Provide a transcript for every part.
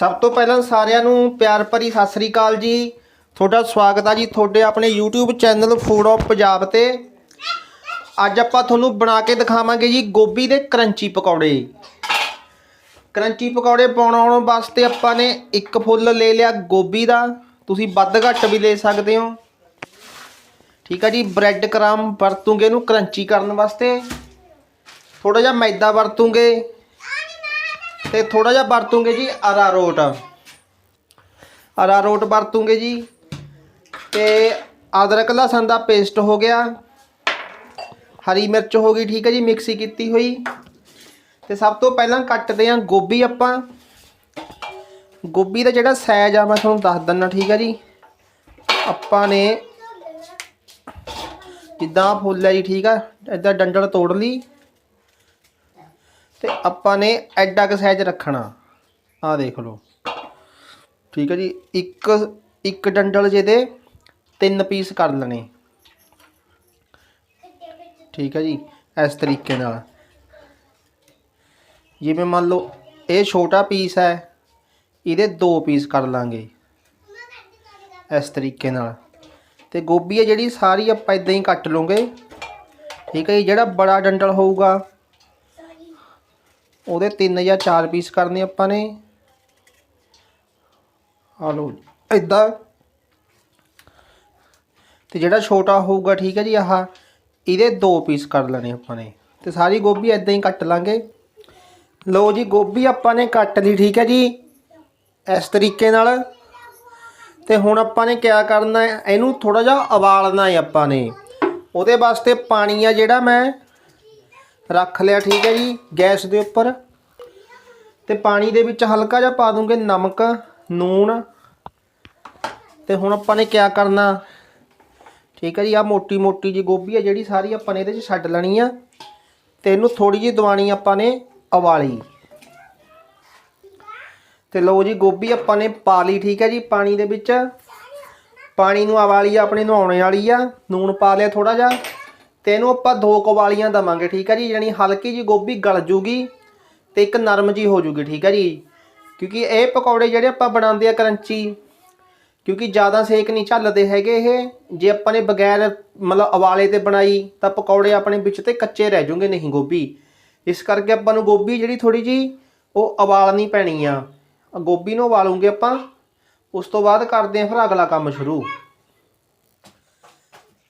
ਸਭ ਤੋਂ ਪਹਿਲਾਂ ਸਾਰਿਆਂ ਨੂੰ ਪਿਆਰ ਭਰੀ ਸਤਿ ਸ੍ਰੀ ਅਕਾਲ ਜੀ। ਤੁਹਾਡਾ ਸਵਾਗਤ ਆ ਜੀ ਤੁਹਾਡੇ ਆਪਣੇ YouTube channel food of Punjab ਤੇ। ਅੱਜ ਆਪਾਂ ਤੁਹਾਨੂੰ ਬਣਾ ਕੇ ਦਿਖਾਵਾਂਗੇ ਜੀ ਗੋਭੀ ਦੇ ਕਰੰਚੀ ਪਕੌੜੇ। ਕਰੰਚੀ ਪਕੌੜੇ ਬਣਾਉਣ ਵਾਸਤੇ ਆਪਾਂ ਨੇ ਇੱਕ ਫੁੱਲ ਲੈ ਲਿਆ ਗੋਭੀ ਦਾ। ਤੁਸੀਂ ਵੱਧ ਘੱਟ ਵੀ ਲੈ ਸਕਦੇ ਹੋ। ਠੀਕ ਆ ਜੀ, ਬ੍ਰੈਡ ਕ੍ਰਮ ਵਰਤੂਗੇ ਇਹਨੂੰ ਕਰੰਚੀ ਕਰਨ ਵਾਸਤੇ। ਥੋੜਾ ਜਿਹਾ ਮੈਦਾ ਵਰਤੂਗੇ। ਤੇ ਥੋੜਾ ਜਿਹਾ ਵਰਤੂਗੇ ਜੀ ਅਰਾਰੋਟ ਅਰਾਰੋਟ ਵਰਤੂਗੇ ਜੀ। ਤੇ ਅਦਰਕ ਲਸਣ ਦਾ ਪੇਸਟ ਹੋ ਗਿਆ। ਹਰੀ ਮਿਰਚ ਹੋ ਗਈ, ਠੀਕ ਹੈ ਜੀ, ਮਿਕਸੀ ਕੀਤੀ ਹੋਈ। ਤੇ ਸਭ ਤੋਂ ਪਹਿਲਾਂ ਕੱਟਦੇ ਆਂ ਗੋਭੀ ਆਪਾਂ। ਗੋਭੀ ਦਾ ਜਿਹੜਾ ਸਾਈਜ਼ ਆ, ਮੈਂ ਤੁਹਾਨੂੰ ਦੱਸ ਦਿੰਦਾ, ਠੀਕ ਹੈ ਜੀ। ਆਪਾਂ ਨੇ ਜਿੱਦਾਂ ਫੁੱਲ ਹੈ ਜੀ, ਠੀਕ ਆ ਇਦਾਂ ਡੰਡਲ ਤੋੜ ਲਈ। ਤੇ ਆਪਾਂ ਨੇ ਐਡਾ ਕ ਸਾਈਜ਼ ਰੱਖਣਾ। ਆਹ ਦੇਖ ਲਓ। ਠੀਕ ਹੈ ਜੀ, ਇੱਕ ਇੱਕ ਡੰਡਲ ਜਿਹਦੇ ਤਿੰਨ ਪੀਸ ਕਰ ਲੈਣੇ। ਠੀਕ ਹੈ ਜੀ, ਇਸ ਤਰੀਕੇ ਨਾਲ। ਜਿਵੇਂ ਮੰਨ ਲਓ, ਇਹ ਛੋਟਾ ਪੀਸ ਹੈ, ਇਹਦੇ ਦੋ ਪੀਸ ਕਰ ਲਾਂਗੇ। ਇਸ ਤਰੀਕੇ ਨਾਲ। ਤੇ ਗੋਭੀ ਹੈ ਜਿਹੜੀ, ਸਾਰੀ ਆਪਾਂ ਇਦਾਂ ਹੀ ਕੱਟ ਲਵਾਂਗੇ। ਠੀਕ ਹੈ ਜੀ, ਜਿਹੜਾ ਬੜਾ ਡੰਡਲ ਹੋਊਗਾ ਉਹਦੇ ਤਿੰਨ ਜਾਂ ਚਾਰ ਪੀਸ ਕਰਨੇ ਆਪਾਂ ਨੇ। ਆ ਲਓ ਇਦਾਂ ਤੇ ਜਿਹੜਾ ਛੋਟਾ ਹੋਊਗਾ, ਠੀਕ ਹੈ ਜੀ, ਆਹ ਇਹਦੇ ਦੋ ਪੀਸ ਕਰ ਲੈਣੇ ਆਪਾਂ ਨੇ। ਤੇ ਸਾਰੀ ਗੋਭੀ ਇਦਾਂ ਹੀ ਕੱਟ ਲਾਂਗੇ। ਲਓ ਜੀ, ਗੋਭੀ ਆਪਾਂ ਨੇ ਕੱਟ ਲਈ, ਠੀਕ ਹੈ ਜੀ, ਇਸ ਤਰੀਕੇ ਨਾਲ। ਤੇ ਹੁਣ ਆਪਾਂ ਨੇ ਕਿਆ ਕਰਨਾ ਹੈ, ਇਹਨੂੰ ਥੋੜਾ ਜਿਹਾ ਉਬਾਲਣਾ ਹੈ ਆਪਾਂ ਨੇ। ਉਹਦੇ ਵਾਸਤੇ ਪਾਣੀ ਆ ਜਿਹੜਾ ਮੈਂ ਰੱਖ ਲਿਆ, ਠੀਕ ਹੈ ਜੀ, ਗੈਸ ਦੇ ਉੱਪਰ। ਤੇ ਪਾਣੀ ਦੇ ਵਿੱਚ ਹਲਕਾ ਜਿਹਾ ਪਾ ਦੂੰਗੇ ਨਮਕ, ਨੂਣ। ਤੇ ਹੁਣ ਆਪਾਂ ਨੇ ਕਿਆ ਕਰਨਾ? ਠੀਕ ਹੈ ਜੀ ਆ ਮੋਟੀ ਮੋਟੀ ਜੀ ਗੋਭੀ ਆ ਜਿਹੜੀ ਸਾਰੀ ਆਪਾਂ ਨੇ ਇਹਦੇ 'ਚ ਛੱਡ ਲੈਣੀ ਆ। ਤੇ ਇਹਨੂੰ ਥੋੜੀ ਜਿਹੀ ਦਵਾਣੀ ਆਪਾਂ ਨੇ ਉਬਾਲੀ। ਤੇ ਲਓ ਜੀ, ਗੋਭੀ ਆਪਾਂ ਨੇ ਪਾ ਲਈ, ਠੀਕ ਹੈ ਜੀ, ਪਾਣੀ ਦੇ ਵਿੱਚ। ਪਾਣੀ ਨੂੰ ਉਬਾਲੀ ਆਪਣੇ ਨਹਾਉਣੇ ਵਾਲੀ ਆ। ਨੂਣ ਪਾ ਲਿਆ ਥੋੜਾ ਜਿਹਾ। ਤੇ ਇਹਨੂੰ ਆਪਾਂ ਦੋ ਕਵਾਲੀਆਂ ਦਵਾਂਗੇ, ਠੀਕ ਹੈ ਜੀ? ਯਾਨੀ ਹਲਕੀ ਜੀ ਗੋਭੀ ਗਲ ਜੂਗੀ ਤੇ ਇੱਕ ਨਰਮ ਜੀ ਹੋ ਜੂਗੀ, ਠੀਕ ਹੈ ਜੀ? ਕਿਉਂਕਿ ਇਹ ਪਕੌੜੇ ਜਿਹੜੇ ਆਪਾਂ ਬਣਾਉਂਦੇ ਆ ਕਰੰਚੀ, ਕਿਉਂਕਿ ਜ਼ਿਆਦਾ ਸੇਕ ਨਹੀਂ ਝੱਲਦੇ ਹੈਗੇ ਇਹ। ਜੇ ਆਪਾਂ ਨੇ ਬਗੈਰ ਮਤਲਬ ਉਬਾਲੇ ਤੇ ਬਣਾਈ, ਤਾਂ ਪਕੌੜੇ ਆਪਣੇ ਵਿੱਚ ਤੇ ਕੱਚੇ ਰਹਿ ਜਾਣਗੇ ਨਹੀਂ ਗੋਭੀ। ਇਸ ਕਰਕੇ ਆਪਾਂ ਨੂੰ ਗੋਭੀ ਜਿਹੜੀ ਥੋੜੀ ਜੀ ਉਹ ਉਬਾਲਣੀ ਪੈਣੀ ਆ। ਗੋਭੀ ਨੂੰ ਉਬਾਲੂਗੇ ਆਪਾਂ, ਉਸ ਤੋਂ ਬਾਅਦ ਕਰਦੇ ਆਂ ਫਿਰ ਅਗਲਾ ਕੰਮ ਸ਼ੁਰੂ।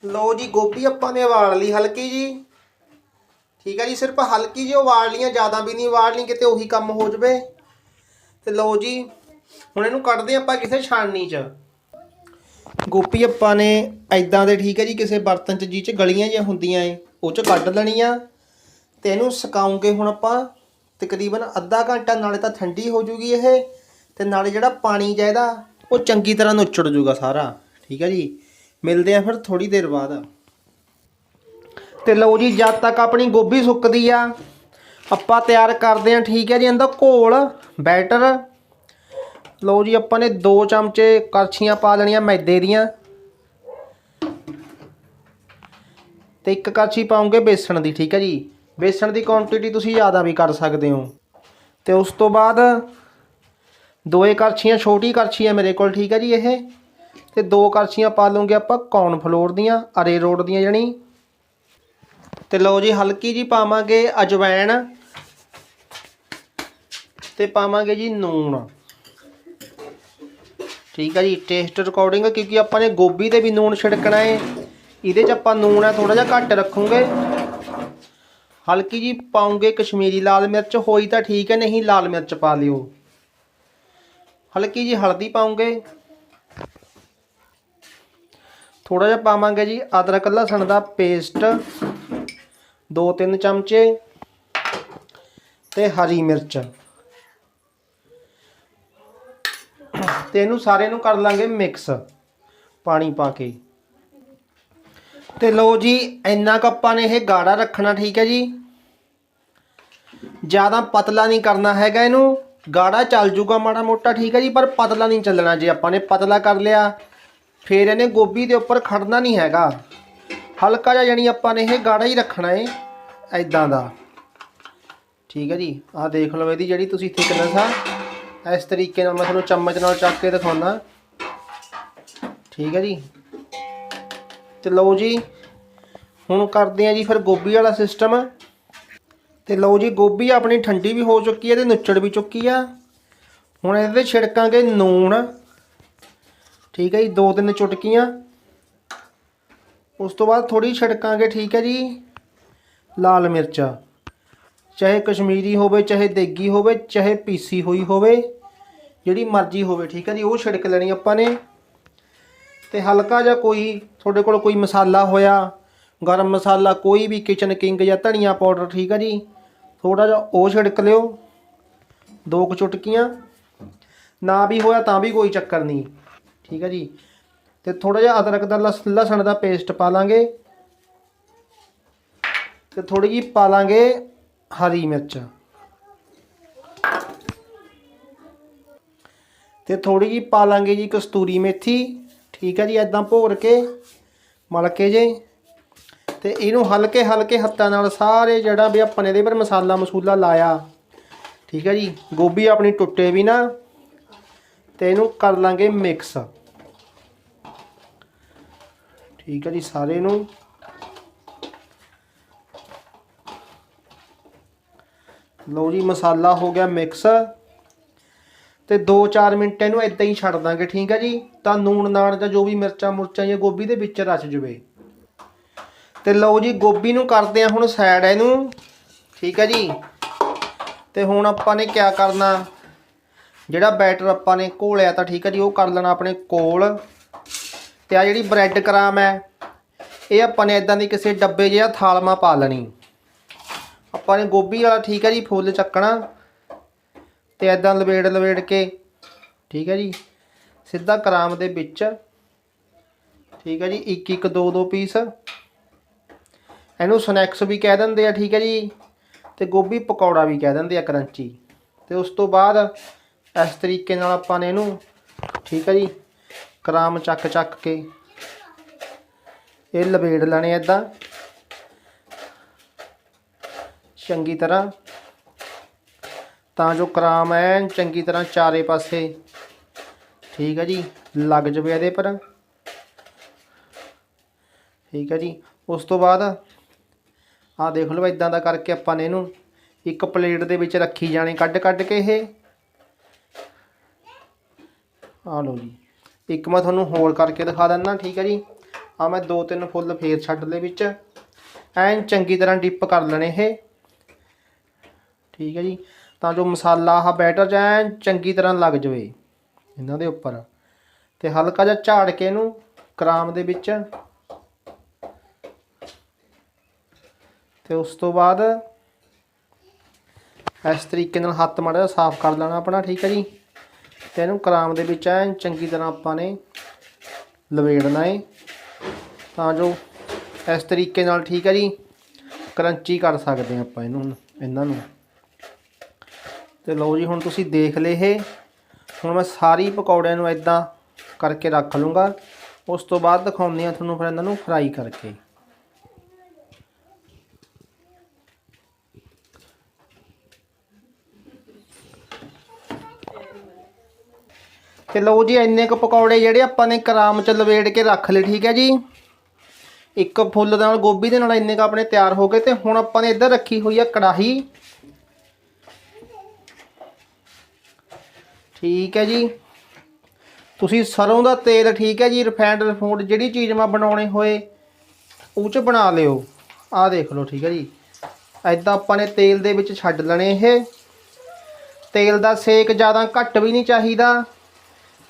ਲਓ ਜੀ ਗੋਭੀ ਆਪਾਂ ਨੇ ਉਬਾਲ ਲਈ ਹਲਕੀ ਜੀ। ਠੀਕ ਹੈ ਜੀ, ਸਿਰਫ ਹਲਕੀ ਜਿਹੀ ਉਬਾਲ ਲਈਆਂ, ਜ਼ਿਆਦਾ ਵੀ ਨਹੀਂ ਉਬਾਲ ਲਈ, ਕਿਤੇ ਉਹੀ ਕੰਮ ਹੋ ਜਵੇ। ਤੇ ਲਓ ਜੀ, ਹੁਣ ਇਹਨੂੰ ਕੱਢਦੇ ਆਪਾਂ ਕਿਸੇ ਛਾਣਨੀ 'ਚ। ਗੋਪੀ ਆਪਾਂ ਨੇ ਐਦਾਂ ਦੇ, ਠੀਕ ਹੈ ਜੀ, ਕਿਸੇ ਬਰਤਨ 'ਚ ਜਿਹ 'ਚ ਗਲੀਆਂ ਜਿਹੀਆਂ ਹੁੰਦੀਆਂ ਏ, ਉਹ 'ਚ ਕੱਢ ਲੈਣੀਆਂ। ਤੇ ਇਹਨੂੰ ਸੁਕਾਉਂਗੇ ਹੁਣ ਆਪਾਂ ਤਕਰੀਬਨ ਅੱਧਾ ਘੰਟਾ, ਨਾਲੇ ਤਾਂ ਠੰਡੀ ਹੋ ਜੂਗੀ ਇਹ। ਤੇ ਨਾਲੇ ਜਿਹੜਾ ਪਾਣੀ ਚਾਹੀਦਾ, ਉਹ ਚੰਗੀ ਤਰ੍ਹਾਂ ਨੁੱਚੜ ਜੂਗਾ ਸਾਰਾ। ਠੀਕ ਹੈ ਜੀ। ਮਿਲਦੇ ਆ ਫਿਰ ਥੋੜੀ ਦੇਰ ਬਾਅਦ। ਤੇ ਲਓ ਜੀ, ਜਦ ਤੱਕ ਆਪਣੀ ਗੋਭੀ ਸੁੱਕਦੀ ਆ, ਆਪਾਂ ਤਿਆਰ ਕਰਦੇ ਆ, ਠੀਕ ਹੈ ਜੀ, ਇਹਦਾ ਘੋਲ, ਬੈਟਰ। ਲਓ ਜੀ, ਆਪਾਂ ਨੇ 2 ਚਮਚੇ ਕੜਛੀਆਂ ਪਾ ਲੈਣੀਆਂ, ਮੈਦੇ ਦੀਆਂ। ਤੇ ਇੱਕ ਕੜਛੀ ਪਾਉਂਗੇ ਬੇਸਣ ਦੀ, ਠੀਕ ਹੈ ਜੀ। ਬੇਸਣ ਦੀ ਕੁਆਂਟੀਟੀ ਤੁਸੀਂ ਜ਼ਿਆਦਾ ਵੀ ਕਰ ਸਕਦੇ ਹੋ। ਤੇ ਉਸ ਤੋਂ ਬਾਅਦ, ਦੋਏ ਕਰਛੀਆਂ ਛੋਟੀ ਕਰਛੀ ਹੈ ਮੇਰੇ ਕੋਲ, ਠੀਕ ਹੈ ਜੀ, ਇਹ। ਤੇ ਦੋ ਕੜਛੀਆਂ ਪਾ ਲਵਾਂਗੇ ਆਪਾਂ ਕੌਰਨ ਫਲੋਰ ਦੀਆਂ, ਅਰੇ ਰੋਡ ਦੀਆਂ ਜਣੀ। ਤੇ ਲਓ ਜੀ ਹਲਕੀ ਜੀ ਪਾਵਾਂਗੇ ਅਜਵਾਇਣ ਤੇ ਪਾਵਾਂਗੇ ਜੀ ਨੂਣ। ਠੀਕ ਹੈ ਜੀ ਟੇਸਟ ਰਿਕਾਰਡਿੰਗ ਕਿਉਂਕਿ ਆਪਾਂ ਨੇ ਗੋਭੀ ਤੇ ਵੀ ਨੂਣ ਛਿੜਕਣਾ ਹੈ ਇਹਦੇ 'ਚ ਆਪਾਂ ਨੂਣ ਹੈ ਥੋੜਾ ਜਿਹਾ ਘੱਟ ਰੱਖੂਗੇ। ਹਲਕੀ ਜੀ ਪਾਉਂਗੇ ਕਸ਼ਮੀਰੀ ਲਾਲ ਮਿਰਚ, ਹੋਈ ਤਾਂ ਠੀਕ ਹੈ, ਨਹੀਂ ਲਾਲ ਮਿਰਚ ਪਾ ਲਿਓ। ਹਲਕੀ ਜੀ ਹਲਦੀ ਪਾਉਂਗੇ। ਥੋੜਾ ਜਿਹਾ ਪਾਵਾਂਗੇ ਜੀ, ਅਦਰਕ ਲਸਣ ਦਾ ਪੇਸਟ 2-3 ਚਮਚੇ ਤੇ ਹਰੀ ਮਿਰਚ। ਤੇ ਇਹਨੂੰ ਸਾਰੇ ਨੂੰ ਕਰ ਲਾਂਗੇ ਮਿਕਸ ਪਾਣੀ ਪਾ ਕੇ। ਤੇ ਲਓ ਜੀ, ਇੰਨਾ ਕੁ ਨੇ ਇਹ ਗਾੜਾ ਰੱਖਣਾ, ਠੀਕ ਹੈ ਜੀ? ਜ਼ਿਆਦਾ ਪਤਲਾ ਨਹੀਂ ਕਰਨਾ ਹੈਗਾ ਇਹਨੂੰ। ਗਾੜਾ ਚੱਲ ਜੂਗਾ ਮਾੜਾ ਮੋਟਾ, ਠੀਕ ਹੈ ਜੀ? ਪਰ ਪਤਲਾ ਨਹੀਂ ਚੱਲਣਾ ਜੇ, ਆਪਾਂ ਨੇ ਪਤਲਾ ਕਰ ਲਿਆ। ਫਿਰ ਇਹਨੇ ਗੋਭੀ ਦੇ ਉੱਪਰ ਖੜਨਾ ਨਹੀਂ ਹੈਗਾ। ਹਲਕਾ ਜਿਹਾ ਜਾਨੀ ਆਪਾਂ ਨੇ ਇਹ ਗਾੜਾ ਹੀ ਰੱਖਣਾ ਏ ਐਦਾਂ ਦਾ। ਠੀਕ ਹੈ ਜੀ, ਆਹ ਦੇਖ ਲਓ ਇਹਦੀ ਜਿਹੜੀ ਤੁਸੀਂ ਥਿਕਨੈਸ ਆ, ਇਸ ਤਰੀਕੇ ਨਾਲ ਮੈਂ ਤੁਹਾਨੂੰ ਚਮਚ ਨਾਲ ਚੱਕ ਕੇ ਦਿਖਾਉਣਾ ਠੀਕ ਹੈ ਜੀ। ਤੇ ਲਓ ਜੀ, ਹੁਣ ਕਰਦੇ ਆ ਜੀ ਫਿਰ ਗੋਭੀ ਵਾਲਾ ਸਿਸਟਮ ਤੇ ਲਓ ਜੀ, ਗੋਭੀ ਆਪਣੀ ਠੰਡੀ ਵੀ ਹੋ ਚੁੱਕੀ ਹੈ ਤੇ ਨੁੱਚੜ ਵੀ ਚੁੱਕੀ ਆ। ਹੁਣ ਇਹਦੇ ਛਿੜਕਾਂਗੇ ਨੂਣ। ਠੀਕ ਹੈ ਜੀ, ਦੋ ਤਿੰਨ ਚੁਟਕੀਆਂ। ਉਸ ਤੋਂ ਬਾਅਦ ਥੋੜੀ ਛਿੜਕਾਂਗੇ, ਠੀਕ ਹੈ ਜੀ। ਲਾਲ ਮਿਰਚਾਂ। ਚਾਹੇ ਕਸ਼ਮੀਰੀ ਹੋਵੇ, ਚਾਹੇ ਦੇਗੀ ਹੋਵੇ, ਚਾਹੇ ਪੀਸੀ ਹੋਈ ਹੋਵੇ, ਜਿਹੜੀ ਮਰਜ਼ੀ ਹੋਵੇ, ਠੀਕ ਹੈ ਜੀ, ਉਹ ਛਿੜਕ ਲੈਣੀ ਆਪਾਂ ਨੇ। ਤੇ ਹਲਕਾ ਜਿਹਾ ਕੋਈ, ਤੁਹਾਡੇ ਕੋਲ ਕੋਈ ਮਸਾਲਾ ਹੋਇਆ, ਗਰਮ ਮਸਾਲਾ, ਕੋਈ ਵੀ ਕਿਚਨ ਕਿੰਗ ਜਾਂ ਧਨੀਆ ਪਾਊਡਰ, ਠੀਕ ਹੈ ਜੀ ਥੋੜਾ ਜਿਹਾ ਉਹ ਛਿੜਕ ਲਿਓ। ਦੋ ਕੁ ਚੁਟਕੀਆਂ। ਨਾ ਵੀ ਹੋਇਆ ਤਾਂ ਵੀ ਕੋਈ ਚੱਕਰ ਨਹੀਂ। ਠੀਕ ਹੈ ਜੀ। ਤੇ ਥੋੜਾ ਜਿਹਾ ਅਦਰਕ ਦਾ ਲਸ- ਲਸਣ ਦਾ ਪੇਸਟ ਪਾ ਲਾਂਗੇ। ਤੇ ਥੋੜੀ ਜਿਹੀ ਪਾ ਲਾਂਗੇ ਹਰੀ ਮਿਰਚ। ਤੇ ਥੋੜੀ ਜਿਹੀ ਪਾ ਲਾਂਗੇ ਜੀ ਕਸਤੂਰੀ ਮੇਥੀ। ਠੀਕ ਹੈ ਜੀ ਐਦਾਂ ਭੋਰ ਕੇ ਮਲ ਕੇ ਜੇ। ਤੇ ਇਹਨੂੰ ਹਲਕੇ ਹਲਕੇ ਹੱਥਾਂ ਨਾਲ ਸਾਰੇ ਜਿਹੜਾ ਵੀ ਆਪਾਂ ਨੇ ਇਹਦੇ ਪਰ ਮਸਾਲਾ ਮਸੂਲਾ ਲਾਇਆ। ਠੀਕ ਹੈ ਜੀ, ਗੋਭੀ ਆਪਣੀ ਟੁੱਟੇ ਵੀ ਨਾ। ਤੇ ਇਹਨੂੰ ਕਰ ਲਾਂਗੇ ਮਿਕਸ। ਠੀਕ ਹੈ ਜੀ, ਸਾਰੇ ਨੂੰ। ਲਓ ਜੀ, ਮਸਾਲਾ ਹੋ ਗਿਆ ਮਿਕਸ ਤੇ 2-4 ਮਿੰਟ ਇਹਨੂੰ ਇਦਾਂ ਹੀ ਛੱਡ ਦਾਂਗੇ, ਠੀਕ ਹੈ ਜੀ। ਤਾਂ ਨੂਣ ਨਾਣ ਜਾਂ ਜੋ ਵੀ ਮਿਰਚਾਂ ਮੁਰਚਾਂ ਜਾਂ ਗੋਭੀ ਦੇ ਵਿੱਚ ਰਚ ਜਵੇ। ਤੇ ਲਓ ਜੀ, ਗੋਭੀ ਨੂੰ ਕਰਦੇ ਆ ਹੁਣ ਸਾਈਡ ਇਹਨੂੰ। ਠੀਕ ਹੈ ਜੀ। ਤੇ ਹੁਣ ਆਪਾਂ ਨੇ ਕੀ ਕਰਨਾ? ਜਿਹੜਾ ਬੈਟਰ ਆਪਾਂ ਨੇ ਘੋਲਿਆ ਤਾਂ ਠੀਕ ਹੈ ਜੀ, ਉਹ ਕਰ ਲੈਣਾ ਆਪਣੇ ਕੋਲ। ਤੇ ਆ ਜਿਹੜੀ ਬ੍ਰੈਡ ਕਰਾਮ ਹੈ, ਇਹ ਆਪਾਂ ਨੇ ਇਦਾਂ ਦੀ ਕਿਸੇ ਡੱਬੇ ਜਿਹਾ ਥਾਲਮਾ ਪਾ ਲੈਣੀ। ਆਪਾਂ ਨੇ ਗੋਭੀ ਵਾਲਾ ਠੀਕ ਹੈ ਜੀ, ਫੁੱਲ ਚੱਕਣਾ ਤੇ ਇਦਾਂ ਲਵੇੜ ਲਵੇੜ ਕੇ, ਠੀਕ ਹੈ ਜੀ, ਸਿੱਧਾ ਕਰਾਮ ਦੇ ਵਿੱਚ, ਠੀਕ ਹੈ ਜੀ, ਇੱਕ ਇੱਕ ਦੋ ਦੋ ਪੀਸ। ਇਹਨੂੰ ਸਨੈਕਸ ਵੀ ਕਹਿ ਦਿੰਦੇ ਆ, ਠੀਕ ਹੈ ਜੀ, ਤੇ ਗੋਭੀ ਪਕੌੜਾ ਵੀ ਕਹਿ ਦਿੰਦੇ ਆ ਕਰੰਚੀ। ਤੇ ਉਸ ਤੋਂ ਬਾਅਦ ਇਸ ਤਰੀਕੇ ਨਾਲ ਆਪਾਂ ਨੇ ਇਹਨੂੰ, ਠੀਕ ਹੈ ਜੀ ਕਰਾਮ ਚੱਕ ਚੱਕ ਕੇ। ਇਹ ਲਵੇੜ ਲੈਣੇ ਇਦਾਂ ਚੰਗੀ ਤਰ੍ਹਾਂ। ਤਾਂ ਜੋ ਕਰਾਮ ਐ ਚੰਗੀ ਤਰ੍ਹਾਂ ਚਾਰੇ ਪਾਸੇ। ਠੀਕ ਹੈ ਜੀ, ਲੱਗ ਜਵੇ ਇਹਦੇ ਪਰ। ਠੀਕ ਹੈ ਜੀ, ਉਸ ਤੋਂ ਬਾਅਦ ਆਹ ਦੇਖ ਲਓ ਇਦਾਂ ਦਾ ਕਰਕੇ ਆਪਾਂ ਨੇ ਇਹਨੂੰ ਇੱਕ ਪਲੇਟ ਦੇ ਵਿੱਚ ਰੱਖੀ ਜਾਣੇ ਕੱਢ ਕੱਢ ਕੇ ਇਹ। ਆਹ ਲਓ ਜੀ। ਇੱਕ ਮੈਂ ਤੁਹਾਨੂੰ ਹੋਰ ਕਰਕੇ ਦਿਖਾ ਦਿੰਦਾ, ਠੀਕ ਹੈ ਜੀ। ਆ ਮੈਂ ਦੋ ਤਿੰਨ ਫੁੱਲ ਫੇਰ ਛੱਡ ਲਏ ਵਿੱਚ। ਐਨ ਚੰਗੀ ਤਰ੍ਹਾਂ ਡਿਪ ਕਰ ਲੈਣੇ ਇਹ। ਠੀਕ ਹੈ ਜੀ। ਤਾਂ ਜੋ ਮਸਾਲਾ ਆਹ ਬੈਟਰ ਚ ਐਨ ਚੰਗੀ ਤਰ੍ਹਾਂ ਲੱਗ ਜਵੇ ਇਹਨਾਂ ਦੇ ਉੱਪਰ। ਤੇ ਹਲਕਾ ਜਿਹਾ ਝਾੜ ਕੇ ਇਹਨੂੰ ਕਰਾਮ ਦੇ ਵਿੱਚ। ਤੇ ਉਸ ਤੋਂ ਬਾਅਦ ਇਸ ਤਰੀਕੇ ਨਾਲ ਹੱਥ ਮਾੜਾ ਜਿਹਾ ਸਾਫ਼ ਕਰ ਲੈਣਾ ਆਪਣਾ, ਠੀਕ ਹੈ ਜੀ। ਤੇ ਇਹਨੂੰ ਕਰਾਮ ਦੇ ਵਿੱਚ ਐਨ ਚੰਗੀ ਤਰ੍ਹਾਂ ਆਪਾਂ ਨੇ ਲਵੇੜਨਾ ਹੈ ਤਾਂ ਜੋ ਇਸ ਤਰੀਕੇ ਨਾਲ ਠੀਕ ਹੈ ਜੀ। ਕਰੰਚੀ ਕਰ ਸਕਦੇ ਹਾਂ ਆਪਾਂ ਇਹਨੂੰ ਇਹਨਾਂ ਨੂੰ। ਤੇ ਲਓ ਜੀ, ਹੁਣ ਤੁਸੀਂ ਦੇਖ ਲਏ ਇਹ। ਹੁਣ ਮੈਂ ਸਾਰੀ ਪਕੌੜਿਆਂ ਨੂੰ ਇਦਾਂ ਕਰਕੇ ਰੱਖ ਲੂੰਗਾ ਉਸ ਤੋਂ ਬਾਅਦ ਦਿਖਾਉਂਦੇ ਆ ਤੁਹਾਨੂੰ ਫਿਰ ਇਹਨਾਂ ਨੂੰ ਫਰਾਈ ਕਰਕੇ। ਤੇ ਲਓ ਜੀ, ਇੰਨੇ ਕੁ ਪਕੌੜੇ ਜਿਹੜੇ ਆਪਾਂ ਨੇ ਕਰਾਮ ਚ ਲਵੇੜ ਕੇ ਰੱਖ ਲਏ, ਠੀਕ ਹੈ ਜੀ? ਇੱਕ ਫੁੱਲ ਦੇ ਨਾਲ ਗੋਭੀ ਦੇ ਨਾਲ ਇੰਨੇ ਕੁ ਆਪਣੇ ਤਿਆਰ ਹੋ ਗਏ ਤੇ ਹੁਣ ਆਪਾਂ ਨੇ ਇੱਧਰ ਰੱਖੀ ਹੋਈ ਆ ਕੜਾਹੀ। ਠੀਕ ਹੈ ਜੀ। ਤੁਸੀਂ ਸਰੋਂ ਦਾ ਤੇਲ, ਠੀਕ ਹੈ ਜੀ ਰਿਫਾਈਨਡ ਰਿਫੂਡ ਜਿਹੜੀ ਚੀਜ਼ ਮੈਂ ਬਣਾਉਣੇ ਹੋਏ, ਉਹ ਚ ਬਣਾ ਲਿਓ। ਆਹ ਦੇਖ ਲਓ, ਠੀਕ ਹੈ ਜੀ। ਐਦਾਂ ਆਪਾਂ ਨੇ ਤੇਲ ਦੇ ਵਿੱਚ ਛੱਡ ਲੈਣੇ ਇਹ। ਤੇਲ ਦਾ ਸੇਕ ਜ਼ਿਆਦਾ ਘੱਟ ਵੀ ਨਹੀਂ ਚਾਹੀਦਾ।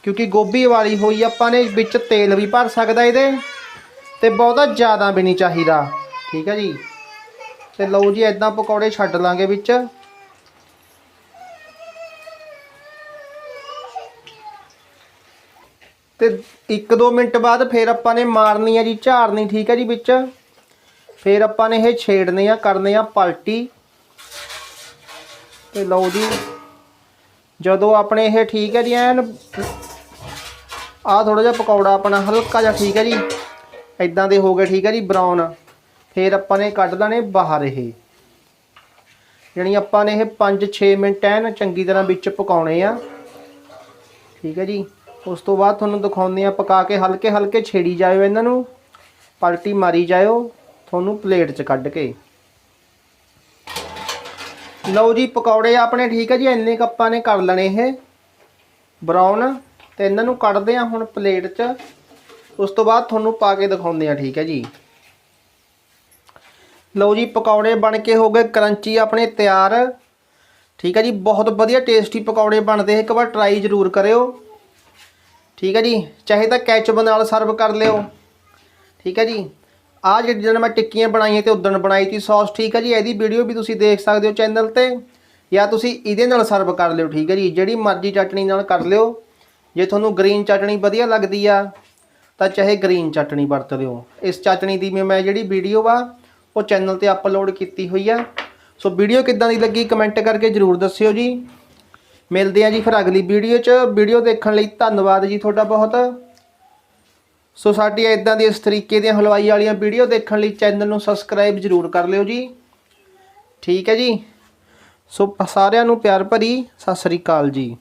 ਕਿਉਂਕਿ ਗੋਭੀ ਵਾਲੀ ਹੋਈ ਆਪਾਂ ਨੇ, ਵਿੱਚ ਤੇਲ ਵੀ ਭਰ ਸਕਦਾ ਇਹਦੇ ਤੇ ਬਹੁਤਾ ਜ਼ਿਆਦਾ ਵੀ ਨਹੀਂ ਚਾਹੀਦਾ। ਠੀਕ ਹੈ ਜੀ? ਤੇ ਲਓ ਜੀ ਐਦਾਂ ਪਕੌੜੇ ਛੱਡ ਲਾਂਗੇ ਵਿੱਚ। ਤੇ 1-2 ਮਿੰਟ ਬਾਅਦ ਫਿਰ ਆਪਾਂ ਨੇ ਮਾਰਨੀ ਆ ਜੀ ਝਾੜਨੀ ਠੀਕ ਹੈ ਜੀ ਵਿੱਚ। ਫਿਰ ਆਪਾਂ ਨੇ ਇਹ ਛੇੜਨੇ ਆ, ਕਰਨੇ ਆ ਪਲਟੀ। ਤੇ ਲਓ ਜੀ, ਜਦੋਂ ਆਪਣੇ ਇਹ ਠੀਕ ਹੈ ਜੀ, ਐਨ ਆ ਥੋੜਾ ਜਿਹਾ ਪਕੌੜਾ ਆਪਣਾ ਹਲਕਾ ਜਿਹਾ, ਠੀਕ ਹੈ ਜੀ। ਇਦਾਂ ਦੇ ਹੋ ਗਏ, ਠੀਕ ਹੈ ਜੀ ਬਰਾਊਨ ਫਿਰ ਆਪਾਂ ਨੇ ਕੱਢ ਲੈਣੇ ਬਾਹਰ ਇਹ। ਜਾਣੀ ਆਪਾਂ ਨੇ ਇਹ 5-6 ਮਿੰਟ ਐਨ ਚੰਗੀ ਤਰ੍ਹਾਂ ਵਿੱਚ ਪਕਾਉਣੇ ਆ। ਠੀਕ ਹੈ ਜੀ। ਉਸ ਤੋਂ ਬਾਅਦ ਤੁਹਾਨੂੰ ਦਿਖਾਉਂਦੇ ਆ ਪਕਾ ਕੇ ਹਲਕੇ ਹਲਕੇ ਛੇੜੀ ਜਾਇਓ ਇਹਨਾਂ ਨੂੰ। ਪਲਟੀ ਮਾਰੀ ਜਾਇਓ ਤੁਹਾਨੂੰ ਪਲੇਟ 'ਚ ਕੱਢ ਕੇ। ਲਓ ਜੀ, ਪਕੌੜੇ ਆਪਣੇ ਠੀਕ ਹੈ ਜੀ, ਇੰਨੇ ਕੱਪਾਂ ਨੇ ਕਰ ਲੈਣੇ ਇਹ। ਬਰਾਊਨ ਤੇ ਇਹਨਾਂ ਨੂੰ ਕੱਢਦੇ ਆ ਹੁਣ ਪਲੇਟ 'ਚ। ਉਸ ਤੋਂ ਬਾਅਦ ਤੁਹਾਨੂੰ ਪਾ ਕੇ ਦਿਖਾਉਂਦੇ ਆ ਠੀਕ ਹੈ ਜੀ। ਲਓ ਜੀ, ਪਕੌੜੇ ਬਣ ਕੇ ਹੋ ਗਏ ਕਰੰਚੀ ਆਪਣੇ ਤਿਆਰ। ਠੀਕ ਹੈ ਜੀ, ਬਹੁਤ ਵਧੀਆ ਟੇਸਟੀ ਪਕੌੜੇ ਬਣਦੇ, ਇੱਕ ਵਾਰ ਟਰਾਈ ਜ਼ਰੂਰ ਕਰਿਓ। ਠੀਕ ਹੈ ਜੀ, ਚਾਹੇ ਤਾਂ ਕੈਚਅਪ ਨਾਲ ਸਰਵ ਕਰ ਲਿਓ। ਠੀਕ ਹੈ ਜੀ ਆ ਜਿਹੜੀ ਜਦੋਂ ਮੈਂ ਟਿੱਕੀਆਂ ਬਣਾਈਆਂ ਤੇ ਉਦਣ ਬਣਾਈ ਤੀ ਸੌਸ ਠੀਕ ਹੈ ਜੀ, ਇਹਦੀ ਵੀਡੀਓ ਵੀ ਤੁਸੀਂ ਦੇਖ ਸਕਦੇ ਹੋ ਚੈਨਲ ਤੇ। ਜਾਂ ਤੁਸੀਂ ਇਹਦੇ ਨਾਲ ਸਰਵ ਕਰ ਲਿਓ, ਠੀਕ ਹੈ ਜੀ, ਜਿਹੜੀ ਮਰਜ਼ੀ ਚਟਣੀ ਨਾਲ ਕਰ ਲਿਓ। ਜੇ ਤੁਹਾਨੂੰ ਗ੍ਰੀਨ ਚਟਣੀ ਵਧੀਆ ਲੱਗਦੀ ਆ, ਤਾਂ ਚਾਹੇ ਗ੍ਰੀਨ ਚਟਣੀ ਵਰਤ ਲਿਓ। ਇਸ ਚਟਣੀ ਦੀ ਵੀ ਮੈਂ ਜਿਹੜੀ ਵੀਡੀਓ ਵਾ ਉਹ ਚੈਨਲ ਤੇ ਅਪਲੋਡ ਕੀਤੀ ਹੋਈ ਆ। ਸੋ ਵੀਡੀਓ ਕਿੱਦਾਂ ਦੀ ਲੱਗੀ ਕਮੈਂਟ ਕਰਕੇ ਜਰੂਰ ਦੱਸਿਓ ਜੀ। ਮਿਲਦੇ ਆ ਜੀ ਫਿਰ ਅਗਲੀ ਵੀਡੀਓ 'ਚ। ਵੀਡੀਓ ਦੇਖਣ ਲਈ ਧੰਨਵਾਦ ਜੀ ਤੁਹਾਡਾ ਬਹੁਤ। ਸੋ ਸਾਡੀ ਇਦਾਂ ਦੀ ਇਸ ਤਰੀਕੇ ਦੀਆਂ ਹਲਵਾਈ ਵਾਲੀਆਂ ਵੀਡੀਓ ਦੇਖਣ ਲਈ ਚੈਨਲ ਨੂੰ ਸਬਸਕ੍ਰਾਈਬ ਜਰੂਰ ਕਰ ਲਿਓ ਜੀ। ਠੀਕ ਹੈ ਜੀ। ਸੋ ਸਾਰਿਆਂ ਨੂੰ ਪਿਆਰ ਭਰੀ ਸਤਿ ਸ੍ਰੀ ਅਕਾਲ ਜੀ।